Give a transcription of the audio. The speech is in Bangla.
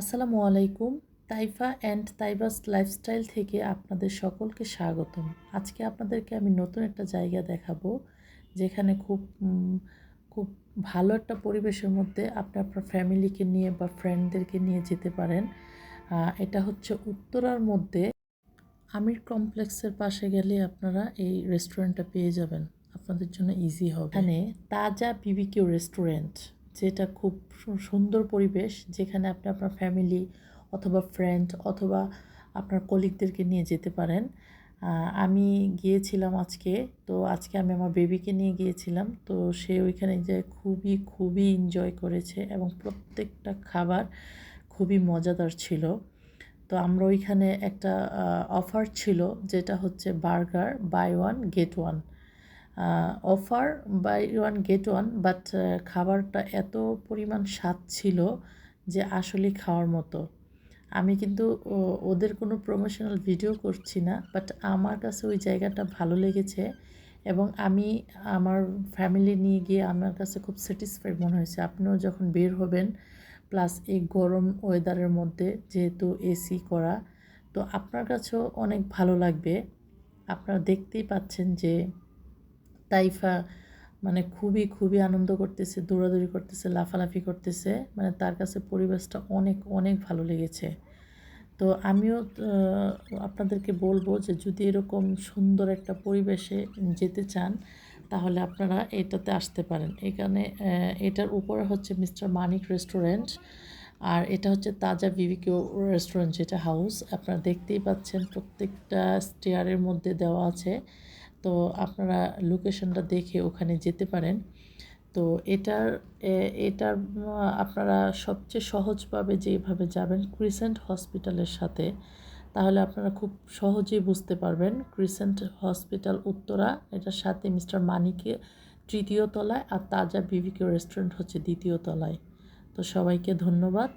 আসসালামু আলাইকুম, তাইফা অ্যান্ড তাইবাস লাইফস্টাইল থেকে আপনাদের সকলকে স্বাগতম। আজকে আপনাদেরকে আমি নতুন একটা জায়গা দেখাবো, যেখানে খুব খুব ভালো একটা পরিবেশের মধ্যে আপনি আপনার ফ্যামিলিকে নিয়ে বা ফ্রেন্ডদেরকে নিয়ে যেতে পারেন। এটা হচ্ছে উত্তরার মধ্যে আমির কমপ্লেক্সের পাশে গেলে আপনারা এই রেস্টুরেন্টটা পেয়ে যাবেন। আপনাদের জন্য ইজি হবে। এখানে তাজা বিবিকিউ রেস্টুরেন্ট যেটা খুব সুন্দর পরিবেশ যেখানে আপনি আপনার ফ্যামিলি অথবা ফ্রেন্ড অথবা আপনার কলিগদেরকে নিয়ে যেতে পারেন। আমি গিয়েছিলাম আজকে, তো আজকে আমি আমার বেবিকে নিয়ে গিয়েছিলাম, তো সে ওইখানে যে খুবই খুবই এনজয় করেছে এবং প্রত্যেকটা খাবার খুবই মজাদার ছিল। তো আমরা ওইখানে একটা অফার ছিল যেটা হচ্ছে burger buy one get one offer buy one get one but খাবারটা এত পরিমাণ স্বাদ ছিল যে আসলে খাওয়ার মতো। আমি কিন্তু ওদের কোনো প্রমোশনাল ভিডিও করছি না বাট আমার কাছে ওই জায়গাটা ভালো লেগেছে এবং আমি আমার ফ্যামিলি নিয়ে গিয়ে আমার কাছে খুব স্যাটিসফাইড মনে হয়েছে। আপনিও যখন বের হবেন প্লাস এই গরম ওয়েদারের মধ্যে যেহেতু এসি করা, তো আপনার কাছেও অনেক ভালো লাগবে। আপনারা দেখতেই পাচ্ছেন যে তাইফা মানে খুবই খুবই আনন্দ করতেছে, দৌড়াদৌড়ি করতেছে, লাফালাফি করতেছে। মানে তার কাছে পরিবেশটা অনেক অনেক ভালো লেগেছে। তো আমিও আপনাদেরকে বলব যে যদি এরকম সুন্দর একটা পরিবেশে যেতে চান, তাহলে আপনারা এটাতে আসতে পারেন। এখানে এটার উপরে হচ্ছে মিস্টার মানিক রেস্টুরেন্ট আর এটা হচ্ছে তাজা বিবিকিউ রেস্টুরেন্ট যেটা হাউস। আপনারা দেখতেই পাচ্ছেন প্রত্যেকটা স্টেয়ারের মধ্যে দেওয়া আছে। তো আপনারা লোকেশনটা দেখে ওখানে যেতে পারেন। তো এটার এটার আপনারা সবচেয়ে সহজভাবে যেভাবে যাবেন ক্রিসেন্ট হসপিটালের সাথে, তাহলে আপনারা খুব সহজেই বুঝতে পারবেন ক্রিসেন্ট হসপিটাল উত্তরা, এটার সাথে মিস্টার মানিকে তৃতীয় তলায় আর তাজা বিবিকিউ রেস্টুরেন্ট হচ্ছে দ্বিতীয় তলায়। তো সবাইকে ধন্যবাদ।